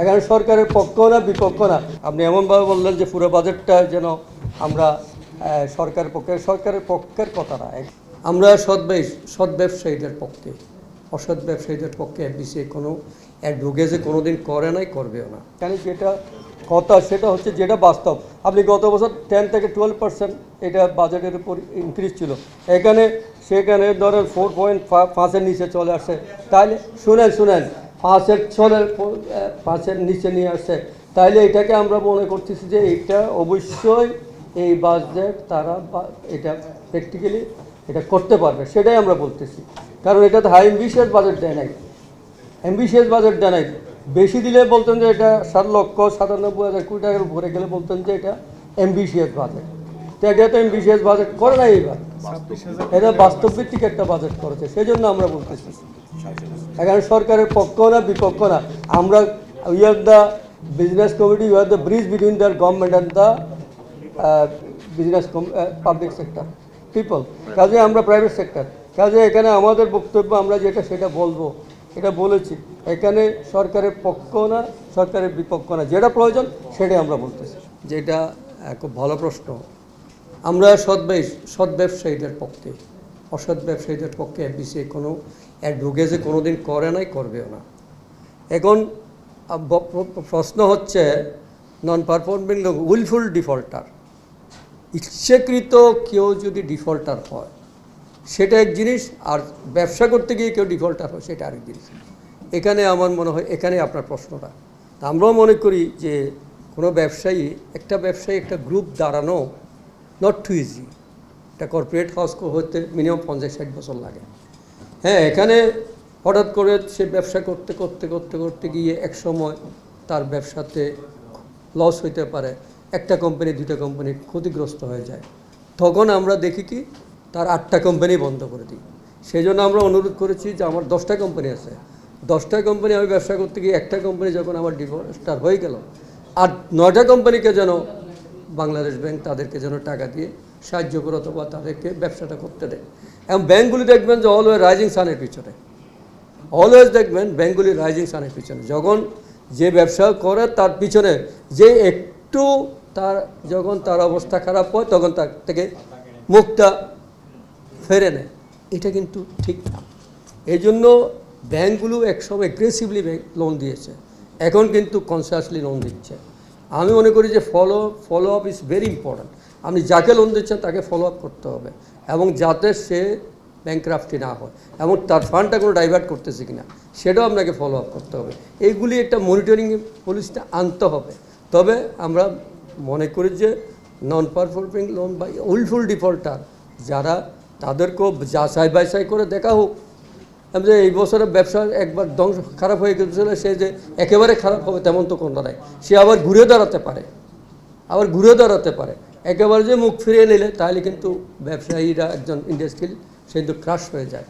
এখানে সরকারের পক্ষ না, বিপক্ষ না। আপনি এমনভাবে বললেন যে পুরো বাজেটটা যেন আমরা সরকারের পক্ষে, সরকারের পক্ষের কথা না আমরা সৎ সৎ ব্যবসায়ীদের পক্ষে, অসৎ ব্যবসায়ীদের পক্ষে এফবিসি কোনো অ্যাডভোকেসে কোনো দিন করে নাই, করবেও না। কেন যেটা কথা, সেটা হচ্ছে যেটা বাস্তব। আপনি গত বছর টেন থেকে টুয়েলভ পার্সেন্ট এটা বাজেটের উপর ইনক্রিজ ছিল। এখানে, সেখানে ধরেন ফোর পয়েন্ট পাঁচের নিচে চলে আসে। তাহলে শুনেন শুনেন পাঁচের চলে পাঁচের নিচে নিয়ে আসছে তাইলে এটাকে আমরা মনে করতেছি যে এটা অবশ্যই এই বাজেট তারা এটা প্র্যাকটিক্যালি এটা করতে পারবে সেটাই আমরা বলতেছি। কারণ এটা তো হাই অ্যাম্বিশিয়াস বাজেট দেয় নাই। অ্যাম্বিশিয়াস বাজেট দেয় নাই। বেশি দিলে বলতেন যে এটা সাত লক্ষ সাতানব্বই হাজার কোটি টাকার উপরে গেলে বলতেন যে এটা অ্যাম্বিশিয়াস বাজেট তো এটা তো অ্যাম্বিশিয়াস বাজেট করে নাই এবার। এটা বাস্তব ভিত্তিক একটা বাজেট করেছে সেই জন্য আমরা বলতেছি। এখানে সরকারের পক্ষ না, বিপক্ষ না। আমরা we are the business committee we are the bridge between the government and the business public sector people কাজে আমরা প্রাইভেট সেক্টর কাজে এখানে আমাদের বক্তব্য আমরা যেটা, সেটা বলব। এটা বলেছি। এখানে সরকারের পক্ষ না, সরকারের বিপক্ষ না। যেটা প্রয়োজন, সেটাই আমরা বলতেছি। যেটা খুব ভালো প্রশ্ন। আমরা সৎ সৎ ব্যবসায়ীদের পক্ষে। অসৎ ব্যবসায়ীদের পক্ষে এফবিসি কোনো অ্যাডভোকেসে কোনো দিন করে নাই, করবেও না। এখন প্রশ্ন হচ্ছে নন পারফর্মিং উইলফুল ডিফল্টার ইচ্ছেকৃত কেউ যদি ডিফল্টার হয়, সেটা এক জিনিস, আর ব্যবসা করতে গিয়ে কেউ ডিফল্টার হয়, সেটা আরেক জিনিস। এখানে আমার মনে হয়, এখানে আপনার প্রশ্নটা। আমরাও মনে করি যে, কোনো ব্যবসায়ী, একটা ব্যবসায়ী, একটা গ্রুপ দাঁড়ানো নট টু ইজি একটা কর্পোরেট হাউস হতে মিনিমাম পঞ্চাশ ষাট বছর লাগে। হ্যাঁ এখানে হঠাৎ করে সে ব্যবসা করতে করতে করতে করতে গিয়ে এক সময় তার ব্যবসাতে লস হইতে পারে। একটা কোম্পানি দুইটা কোম্পানি ক্ষতিগ্রস্ত হয়ে যায়। তখন আমরা দেখি কি, তার আটটা কোম্পানি বন্ধ করে দিই। সেই জন্য আমরা অনুরোধ করেছি যে আমার দশটা কোম্পানি আছে। দশটা কোম্পানি আমি ব্যবসা করতে গিয়ে একটা কোম্পানি যখন আমার ডিভোর্সটার হয়ে গেল, আর নয়টা কোম্পানিকে যেন বাংলাদেশ ব্যাংক তাদেরকে যেন টাকা দিয়ে সাহায্য করে অথবা তাদেরকে ব্যবসাটা করতে দেয়। এবং ব্যাংকগুলি দেখবেন যে অলওয়ে রাইজিং সানের পিছনে। অলওয়েজ দেখবেন ব্যাঙ্কগুলি রাইজিং সানের পিছনে। যখন যে ব্যবসা করে তার পিছনে যে একটু তার যখন তার অবস্থা খারাপ হয়, তখন তার থেকে মুখটা ফেরে নেয়। এটা কিন্তু ঠিক না। এই জন্য ব্যাংকগুলো একসময় এগ্রেসিভলি লোন দিয়েছে। এখন কিন্তু কনসিয়াসলি লোন দিচ্ছে। আমি মনে করি যে follow follow up is very important আপনি যাকে লোন দিচ্ছেন তাকে ফলো আপ করতে হবে এবং যাতে সে ব্যাংক্রাফটি না হয় এবং তার ফান্ডটা কোনো ডাইভার্ট করতেছে কিনা, সেটাও আপনাকে ফলো আপ করতে হবে। এইগুলি একটা মনিটরিং পলিসিটা আনতে হবে। তবে আমরা মনে করি যে নন পারফর্মিং লোন বা উইলফুল ডিফল্টার যারা, তাদেরকেও যাচাই বাছাই করে দেখা হোক। যে এই বছরে ব্যবসা একবার ধ্বংস খারাপ হয়ে গেছিল, সে যে একেবারে খারাপ হবে তেমন তো কোনো নাই। সে আবার ঘুরে দাঁড়াতে পারে। আবার ঘুরে দাঁড়াতে পারে। একেবারে যে মুখ ফিরিয়ে নিলে তাহলে কিন্তু ব্যবসায়ীরা একজন ইন্ডাস্ট্রিয়াল সে ক্রাশ হয়ে যায়।